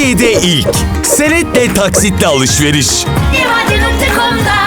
Türkiye'de ilk. Senetle taksitle alışveriş. 100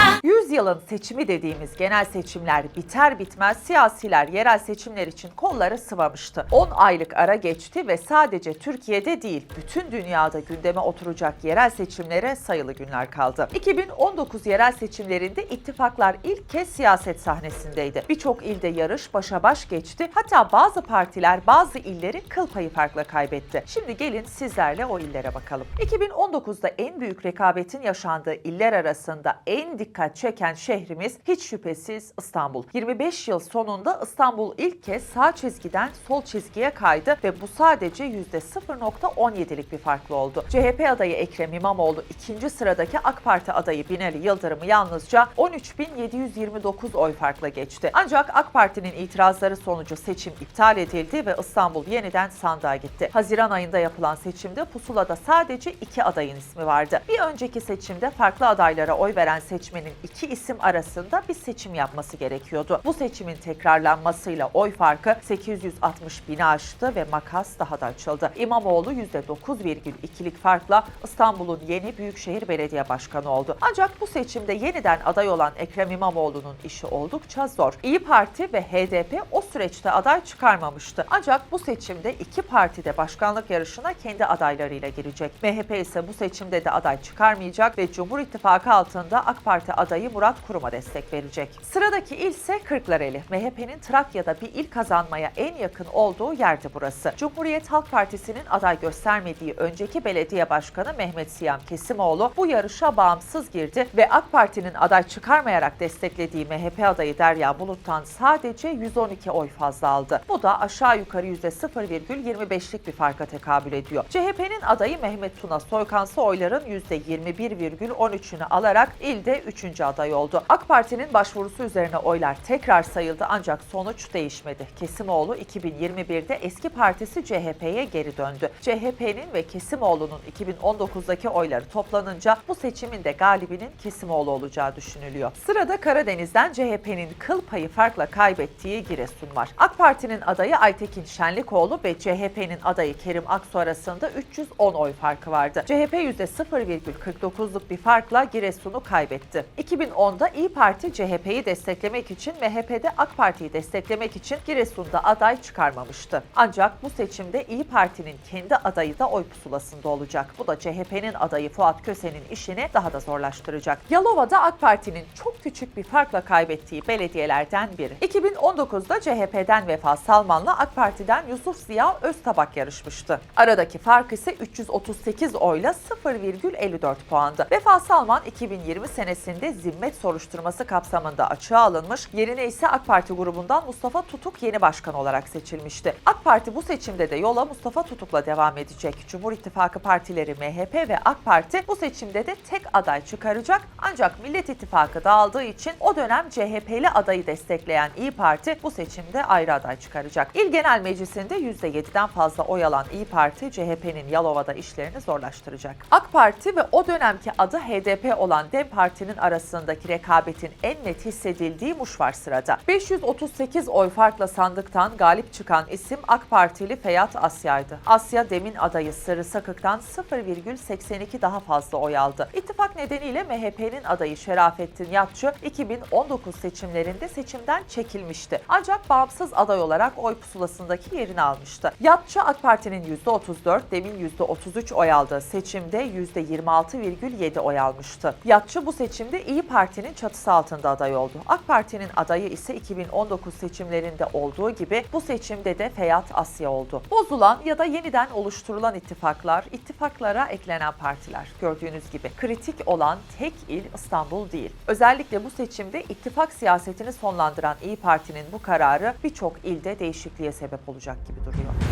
yılın seçimi dediğimiz genel seçimler biter bitmez siyasiler yerel seçimler için kolları sıvamıştı. 10 aylık ara geçti ve sadece Türkiye'de değil bütün dünyada gündeme oturacak yerel seçimlere sayılı günler kaldı. 2019 yerel seçimlerinde ittifaklar ilk kez siyaset sahnesindeydi. Birçok ilde yarış başa baş geçti. Hatta bazı partiler bazı illeri kıl payı farkla kaybetti. Şimdi gelin sizlerle o illere bakalım. 2019'da en büyük rekabetin yaşandığı iller arasında en dikkat çeken şehrimiz hiç şüphesiz İstanbul. 25 yıl sonunda İstanbul ilk kez sağ çizgiden sol çizgiye kaydı ve bu sadece %0.17'lik bir farklı oldu. CHP adayı Ekrem İmamoğlu ikinci sıradaki AK Parti adayı Binali Yıldırım'ı yalnızca 13.729 oy farkla geçti. Ancak AK Parti'nin itirazları sonucu seçim iptal edildi ve İstanbul yeniden sandığa gitti. Haziran ayında yapılan seçimde pusulada sadece iki adayın ismi vardı. Bir önceki seçimde farklı adaylara oy veren seçmenin iki isim arasında bir seçim yapması gerekiyordu. Bu seçimin tekrarlanmasıyla oy farkı 860 bini aştı ve makas daha da açıldı. İmamoğlu %9,2'lik farkla İstanbul'un yeni Büyükşehir Belediye Başkanı oldu. Ancak bu seçimde yeniden aday olan Ekrem İmamoğlu'nun işi oldukça zor. İyi Parti ve HDP o süreçte aday çıkarmamıştı. Ancak bu seçimde iki parti de başkanlık yarışına kendi adaylarıyla girecek. MHP ise bu seçimde de aday çıkarmayacak ve Cumhur İttifakı altında AK Parti adayı Murat Kurum'a destek verecek. Sıradaki il ise Kırklareli. MHP'nin Trakya'da bir il kazanmaya en yakın olduğu yerdi burası. Cumhuriyet Halk Partisi'nin aday göstermediği önceki belediye başkanı Mehmet Siyam Kesimoğlu bu yarışa bağımsız girdi ve AK Parti'nin aday çıkarmayarak desteklediği MHP adayı Derya Bulut'tan sadece 112 oy fazla aldı. Bu da aşağı yukarı %0,25'lik bir farka tekabül ediyor. CHP'nin adayı Mehmet Tuna Soykansı oyların %21,13'ünü alarak ilde 3. aday oldu. AK Parti'nin başvurusu üzerine oylar tekrar sayıldı ancak sonuç değişmedi. Kesimoğlu 2021'de eski partisi CHP'ye geri döndü. CHP'nin ve Kesimoğlu'nun 2019'daki oyları toplanınca bu seçimin de galibinin Kesimoğlu olacağı düşünülüyor. Sırada Karadeniz'den CHP'nin kıl payı farkla kaybettiği Giresun var. AK Parti'nin adayı Aytekin Şenlikoğlu ve CHP'nin adayı Kerim Aksu arasında 310 oy farkı vardı. CHP %0,49'luk bir farkla Giresun'u kaybetti. 2010'da İyi Parti CHP'yi desteklemek için MHP'de AK Parti'yi desteklemek için Giresun'da aday çıkarmamıştı. Ancak bu seçimde İyi Parti'nin kendi adayı da oy pusulasında olacak. Bu da CHP'nin adayı Fuat Köse'nin işini daha da zorlaştıracak. Yalova'da AK Parti'nin çok küçük bir farkla kaybettiği belediyelerden biri. 2019'da CHP'den Vefa Salman'la AK Parti'den Yusuf Ziya Öztabak yarışmıştı. Aradaki fark ise 338 oyla 0,54 puandı. Vefa Salman 2020 senesinde zimmet soruşturması kapsamında açığa alınmış, yerine ise AK Parti grubundan Mustafa Tutuk yeni başkan olarak seçilmişti. AK Parti bu seçimde de yola Mustafa Tutuk'la devam edecek. Cumhur İttifakı partileri MHP ve AK Parti bu seçimde de tek aday çıkaracak ancak Millet İttifakı dağıldığı için o dönem CHP'li adayı destekleyen İyi Parti bu seçimde ayrı aday çıkaracak. İl Genel Meclisi'nde %7'den fazla oy alan İyi Parti CHP'nin Yalova'da işlerini zorlaştıracak. AK Parti ve o dönemki adı HDP olan DEM Parti'nin arasındaki rekabetin en net hissedildiği Muş var sırada. 538 oy farkla sandıktan galip çıkan isim AK Partili Feyyat Asya'ydı. Asya Dem'in adayı Sırrı Sakık'tan 0,82 daha fazla oy aldı. İttifak nedeniyle MHP'nin adayı Şerafettin Yatçı 2019 seçimlerinde seçimden çekilmişti. Ancak bağımsız aday olarak oy pusulasındaki yerini almıştı. Yatçı AK Parti'nin %34, Dem'in %33 oy aldığı seçimde %26,7 oy almıştı. Yatçı bu seçimde İyi Parti'nin çatısı altında aday oldu. AK Parti'nin adayı ise 2019 seçimlerinde olduğu gibi bu seçimde de Feyyat Asya oldu. Bozulan ya da yeniden oluşturulan ittifaklar, ittifaklara eklenen partiler. Gördüğünüz gibi kritik olan tek il İstanbul değil. Özellikle bu seçimde ittifak siyasetini sonlandıran İyi Parti'nin bu kararı birçok ilde değişikliğe sebep olacak gibi duruyor.